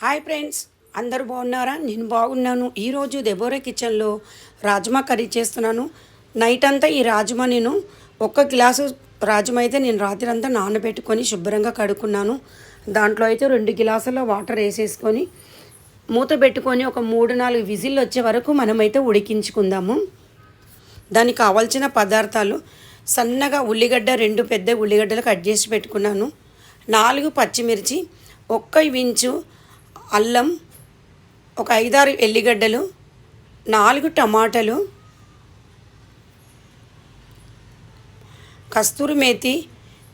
Hi friends అందరూ బాగున్నారా? నేను బాగున్నాను. ఈరోజు దెబోరా కిచెన్లో రాజ్మా కర్రీ చేస్తున్నాను. నైట్ అంతా ఈ రాజ్మా నేను ఒక్క గ్లాసు రాజ్మా అయితే నేను రాత్రి అంతా నానబెట్టుకొని శుభ్రంగా కడుక్కున్నాను. దాంట్లో అయితే రెండు గ్లాసుల వాటర్ వేసేసుకొని మూత పెట్టుకొని ఒక మూడు నాలుగు విజిల్ వచ్చే వరకు మనమైతే ఉడికించుకుందాము. దానికి కావాల్సిన పదార్థాలు సన్నగా ఉల్లిగడ్డ రెండు పెద్ద ఉల్లిగడ్డలు కట్ చేసి పెట్టుకున్నాను. నాలుగు పచ్చిమిర్చి ఒక్క ఇంచు అల్లం ఒక ఐదారు ఎల్లిగడ్డలు నాలుగు టమాటాలు కస్తూరి మేతి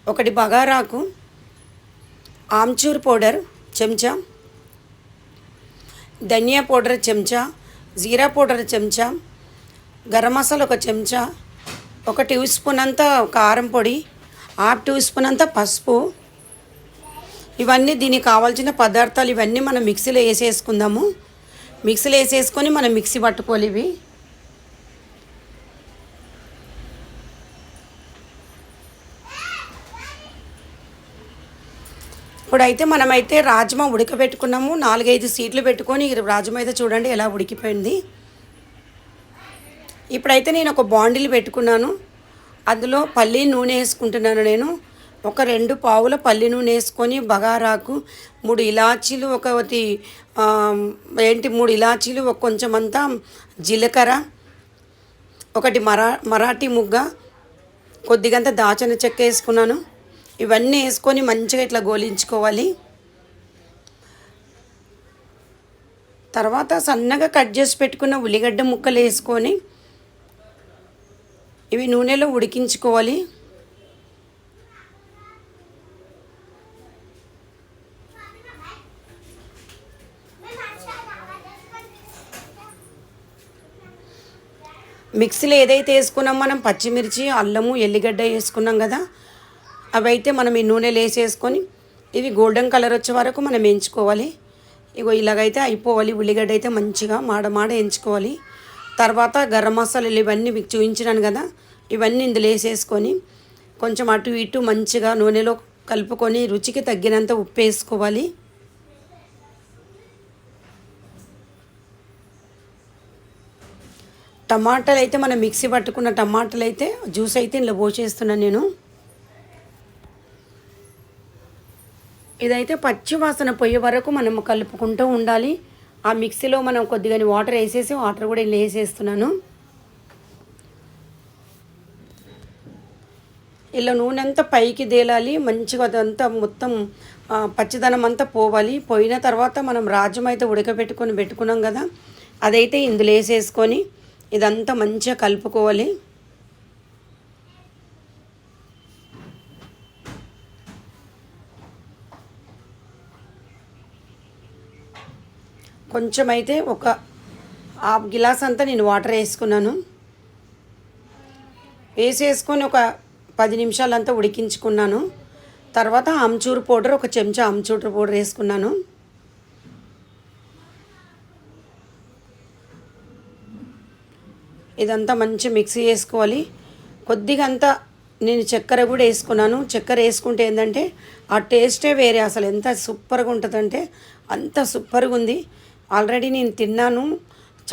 ఒకటి బగారాకు ఆమ్చూర్ పౌడర్ చెంచా ధనియా పౌడర్ చెంచా జీరా పౌడర్ చెంచా గరం మసాలా ఒక చెంచా ఒక టీ స్పూన్ అంతా కారం పొడి హాఫ్ టీ స్పూన్ అంతా పసుపు ఇవన్నీ దీనికి కావాల్సిన పదార్థాలు ఇవన్నీ మనం మిక్సీలో వేసేసుకుందాము. మిక్సీలో వేసేసుకొని మనం మిక్సీ పట్టుకోవాలి ఇవి. ఇప్పుడైతే మనమైతే రాజ్మా ఉడకబెట్టుకున్నాము. నాలుగైదు సీట్లు పెట్టుకొని రాజ్మా అయితే చూడండి ఎలా ఉడికిపోయింది. ఇప్పుడైతే నేను ఒక బాండిల్ పెట్టుకున్నాను. అందులో పల్లి నూనె వేసుకుంటున్నాను నేను. ఒక రెండు పావుల పల్లి నూనె వేసుకొని బగారాకు మూడు ఇలాచీలు ఒకటి ఏంటి మూడు ఇలాచీలు ఒక కొంచెం అంతా జీలకర్ర ఒకటి మరా మరాఠీ ముగ్గ కొద్దిగంత దాచిన చెక్క వేసుకున్నాను. ఇవన్నీ వేసుకొని మంచిగా ఇట్లా గోలించుకోవాలి. తర్వాత సన్నగా కట్ చేసి పెట్టుకున్న ఉల్లిగడ్డ ముక్కలు వేసుకొని ఇవి నూనెలో ఉడికించుకోవాలి. మిక్సీలో ఏదైతే వేసుకున్నాం మనం పచ్చిమిర్చి అల్లము ఎల్లిగడ్డ వేసుకున్నాం కదా అవైతే మనం ఈ నూనెలో వేసేసుకొని ఇవి గోల్డెన్ కలర్ వచ్చే వరకు మనం వేయించుకోవాలి ఇగో ఇలాగైతే అయిపోవాలి. ఉల్లిగడ్డ అయితే మంచిగా మాడ మాడ వేయించుకోవాలి తర్వాత గరం మసాలాలు ఇవన్నీ మీకు చూపించినాను కదా ఇవన్నీ ఇందులో వేసేసుకొని కొంచెం అటు ఇటు మంచిగా నూనెలో కలుపుకొని రుచికి తగ్గినంత ఉప్పు వేసుకోవాలి. టమాటాలు అయితే మనం మిక్సీ పట్టుకున్న టమాటాలు అయితే జ్యూస్ అయితే ఇందులో పోసేస్తున్నాను నేను. ఇదైతే పచ్చి వాసన పోయే వరకు మనం కలుపుకుంటూ ఉండాలి. ఆ మిక్సీలో మనం కొద్దిగా వాటర్ వేసేసి వాటర్ కూడా ఇలా వేసేస్తున్నాను. ఇలా నూనె అంతా పైకి తేలాలి. మంచిగా అదంతా మొత్తం పచ్చిదనం అంతా పోవాలి. పోయిన తర్వాత మనం రాజ్యం అయితే ఉడకబెట్టుకొని పెట్టుకున్నాం కదా అదైతే ఇందులో వేసేసుకొని ఇదంతా మంచిగా కలుపుకోవాలి. కొంచెం అయితే ఒక హాఫ్ గిలాస్ అంతా నేను వాటర్ వేసుకున్నాను. వేసేసుకొని ఒక పది నిమిషాలంతా ఉడికించుకున్నాను. తర్వాత ఆమ్చూర్ పౌడర్ ఒక చెంచా ఆమ్చూర్ పౌడర్ వేసుకున్నాను. ఇదంతా మంచి మిక్సీ చేసుకోవాలి. కొద్దిగా అంతా నేను చక్కెర కూడా వేసుకున్నాను. చక్కెర వేసుకుంటే ఏంటంటే ఆ టేస్టే వేరే అసలు. ఎంత సూపర్గా ఉంటుందంటే అంత సూపర్గా ఉంది. ఆల్రెడీ నేను తిన్నాను.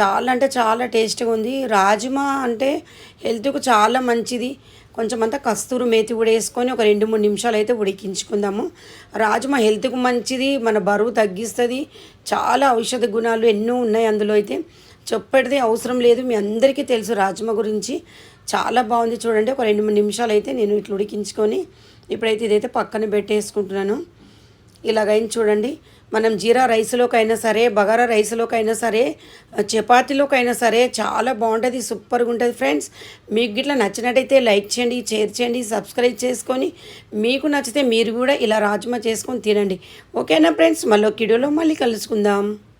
చాలా అంటే చాలా టేస్ట్గా ఉంది. రాజ్మా అంటే హెల్త్కు చాలా మంచిది. కొంచెం అంతా కస్తూరు మేతి కూడా వేసుకొని ఒక రెండు మూడు నిమిషాలు అయితే ఉడికించుకుందాము. రాజ్మా హెల్త్కు మంచిది. మన బరువు తగ్గిస్తుంది. చాలా ఔషధ గుణాలు ఎన్నో ఉన్నాయి అందులో అయితే. చెప్పేది అవసరం లేదు. మీ అందరికీ తెలుసు రాజ్మా గురించి. చాలా బాగుంది చూడండి. ఒక రెండు మూడు నిమిషాలు అయితే నేను ఇట్లా ఉడికించుకొని ఇప్పుడైతే ఇదైతే పక్కన పెట్టేసుకుంటున్నాను. ఇలాగైంది చూడండి. మనం జీరా రైస్లోకైనా సరే బగారా రైస్లోకైనా సరే చపాతీలోకైనా సరే చాలా బాగుంటుంది సూపర్గా ఉంటుంది ఫ్రెండ్స్. మీకు గిట్లా నచ్చినట్టయితే లైక్ చేయండి షేర్ చేయండి సబ్స్క్రైబ్ చేసుకొని మీకు నచ్చితే మీరు కూడా ఇలా రాజ్మా చేసుకొని తినండి. ఓకేనా ఫ్రెండ్స్? మళ్ళీ ఒక మళ్ళీ కలుసుకుందాం.